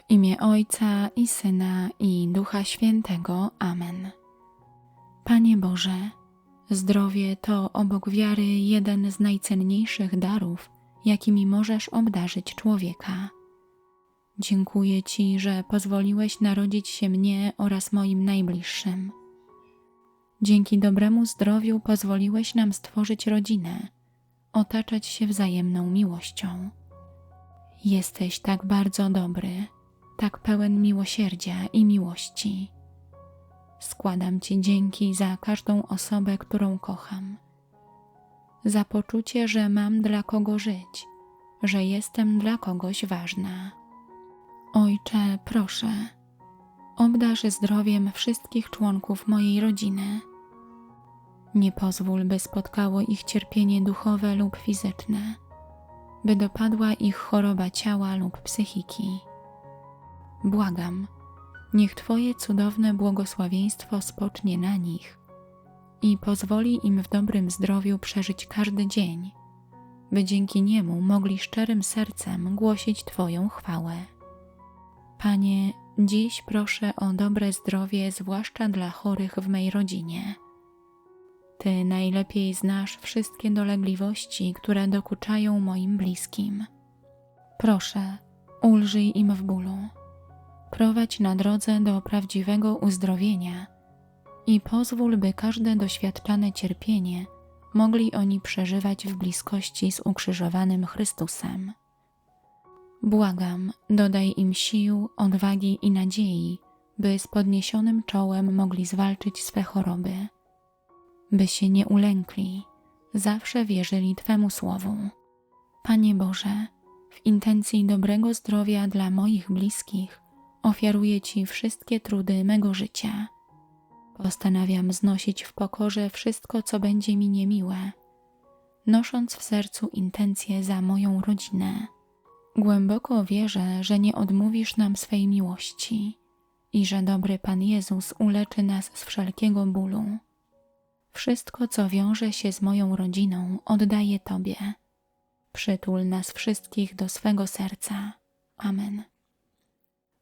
W imię Ojca i Syna i Ducha Świętego. Amen. Panie Boże, zdrowie to obok wiary jeden z najcenniejszych darów, jakimi możesz obdarzyć człowieka. Dziękuję Ci, że pozwoliłeś narodzić się mnie oraz moim najbliższym. Dzięki dobremu zdrowiu pozwoliłeś nam stworzyć rodzinę, otaczać się wzajemną miłością. Jesteś tak bardzo dobry, tak pełen miłosierdzia i miłości. Składam Ci dzięki za każdą osobę, którą kocham, za poczucie, że mam dla kogo żyć, że jestem dla kogoś ważna. Ojcze, proszę, obdarz zdrowiem wszystkich członków mojej rodziny. Nie pozwól, by spotkało ich cierpienie duchowe lub fizyczne, by dopadła ich choroba ciała lub psychiki. Błagam, niech Twoje cudowne błogosławieństwo spocznie na nich i pozwoli im w dobrym zdrowiu przeżyć każdy dzień, by dzięki niemu mogli szczerym sercem głosić Twoją chwałę. Panie, dziś proszę o dobre zdrowie, zwłaszcza dla chorych w mej rodzinie. Ty najlepiej znasz wszystkie dolegliwości, które dokuczają moim bliskim. Proszę, ulżyj im w bólu. Prowadź na drodze do prawdziwego uzdrowienia i pozwól, by każde doświadczane cierpienie mogli oni przeżywać w bliskości z ukrzyżowanym Chrystusem. Błagam, dodaj im sił, odwagi i nadziei, by z podniesionym czołem mogli zwalczyć swe choroby, by się nie ulękli, zawsze wierzyli Twemu słowu. Panie Boże, w intencji dobrego zdrowia dla moich bliskich ofiaruję Ci wszystkie trudy mego życia. Postanawiam znosić w pokorze wszystko, co będzie mi niemiłe, nosząc w sercu intencje za moją rodzinę. Głęboko wierzę, że nie odmówisz nam swej miłości i że dobry Pan Jezus uleczy nas z wszelkiego bólu. Wszystko, co wiąże się z moją rodziną, oddaję Tobie. Przytul nas wszystkich do swego serca. Amen.